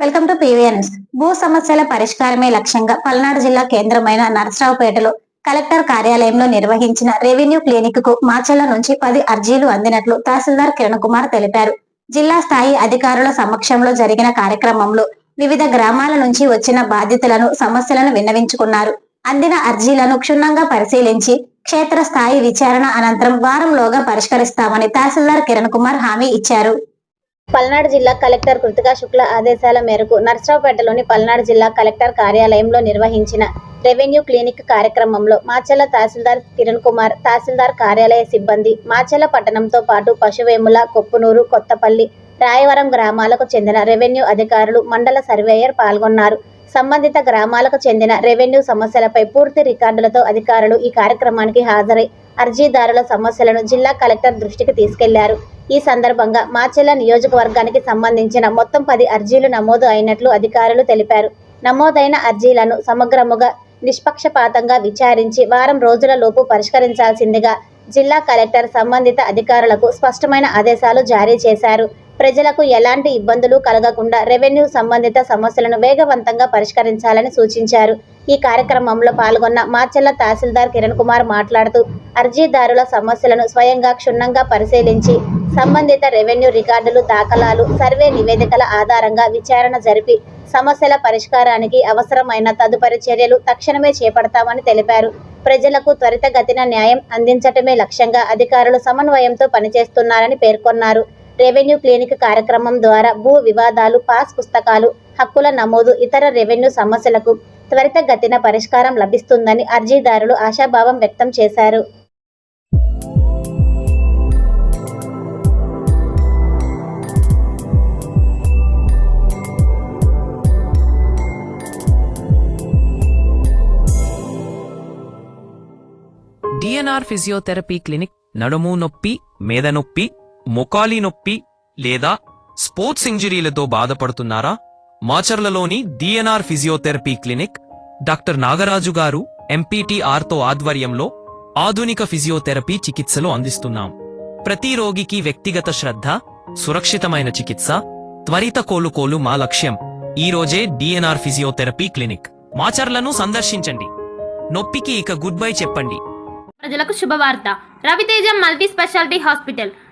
Welcome to PVNS భూ సమస్యల పరిష్కారమే లక్ష్యంగా పల్నాడు జిల్లా కేంద్రమైన నరసరావుపేటలో కలెక్టర్ కార్యాలయంలో నిర్వహించిన రెవెన్యూ క్లినిక్కు మాచల్ల నుంచి పది అర్జీలు అందినట్లు తహసీల్దార్ కిరణ్ కుమార్ తెలిపారు. జిల్లా స్థాయి అధికారుల సమక్షంలో జరిగిన కార్యక్రమంలో వివిధ గ్రామాల నుంచి వచ్చిన బాధితులను సమస్యలను విన్నవించుకున్నారు. అందిన అర్జీలను క్షుణ్ణంగా పరిశీలించి క్షేత్రస్థాయి విచారణ అనంతరం వారంలోగా పరిష్కరిస్తామని తహసీల్దార్ కిరణ్ కుమార్ హామీ ఇచ్చారు. పల్నాడు జిల్లా కలెక్టర్ కృతికా శుక్ల ఆదేశాల మేరకు నర్సరావుపేటలోని పల్నాడు జిల్లా కలెక్టర్ కార్యాలయంలో నిర్వహించిన రెవెన్యూ క్లినిక్ కార్యక్రమంలో మాచెల్ల తహసీల్దార్ కిరణ్ కుమార్ తహసీల్దార్ కార్యాలయ సిబ్బంది మాచెల్ల పట్టణంతో పాటు పశువేముల కొప్పునూరు కొత్తపల్లి రాయవరం గ్రామాలకు చెందిన రెవెన్యూ అధికారులు మండల సర్వేయర్ పాల్గొన్నారు. సంబంధిత గ్రామాలకు చెందిన రెవెన్యూ సమస్యలపై పూర్తి రికార్డులతో అధికారులు ఈ కార్యక్రమానికి హాజరై అర్జీదారుల సమస్యలను జిల్లా కలెక్టర్ దృష్టికి తీసుకెళ్ళారు. ఈ సందర్భంగా మాచెల్ల నియోజకవర్గానికి సంబంధించిన మొత్తం పది అర్జీలు నమోదు అయినట్లు అధికారులు తెలిపారు. నమోదైన అర్జీలను సమగ్రముగా నిష్పక్షపాతంగా విచారించి వారం రోజుల లోపు పరిష్కరించాల్సిందిగా జిల్లా కలెక్టర్ సంబంధిత అధికారులకు స్పష్టమైన ఆదేశాలు జారీ చేశారు. ప్రజలకు ఎలాంటి ఇబ్బందులు కలగకుండా రెవెన్యూ సంబంధిత సమస్యలను వేగవంతంగా పరిష్కరించాలని సూచించారు. ఈ కార్యక్రమంలో పాల్గొన్న మార్చెల్ల తహసీల్దార్ కిరణ్ కుమార్ మాట్లాడుతూ అర్జీదారుల సమస్యలను స్వయంగా క్షుణ్ణంగా పరిశీలించి సంబంధిత రెవెన్యూ రికార్డులు దాఖలాలు సర్వే నివేదికల ఆధారంగా విచారణ జరిపి సమస్యల పరిష్కారానికి అవసరమైన తదుపరి చర్యలు తక్షణమే చేపడతామని తెలిపారు. ప్రజలకు త్వరితగతిన న్యాయం అందించటమే లక్ష్యంగా అధికారులు సమన్వయంతో పనిచేస్తున్నారని పేర్కొన్నారు. రెవెన్యూ క్లినిక్ కార్యక్రమం ద్వారా భూ వివాదాలు పాస్ పుస్తకాలు హక్కుల నమోదు ఇతర రెవెన్యూ సమస్యలకు త్వరితగతిన పరిష్కారం లభిస్తుందని అర్జీదారులు ఆశాభావం వ్యక్తం చేశారు. డిఎన్ఆర్ ఫిజియోథెరపీ క్లినిక్ నడుము నొప్పి మేద నొప్పి మొకాలి నొప్పి లేదా స్పోర్ట్స్ ఇంజరీలతో బాధపడుతున్నారా? మాచర్లలోని DNR physiotherapy clinic doctor Nagaraju garu ఎంపీటీఆర్తో ఆధ్వర్యంలో ఆధునిక ఫిజియోథెరపీ చికిత్సలు అందిస్తున్నాం. ప్రతి రోగికి వ్యక్తిగత శ్రద్ధ సురక్షితమైన చికిత్స త్వరిత కోలుకోలు మా లక్ష్యం. ఈరోజే డిఎన్ఆర్ ఫిజియోథెరపీ క్లినిక్. మాచర్లను సందర్శించండి. నొప్పికి ఇక గుడ్ బై చెప్పండి. ప్రజలకు శుభవార్త. Ravi Teja multi speciality hospital.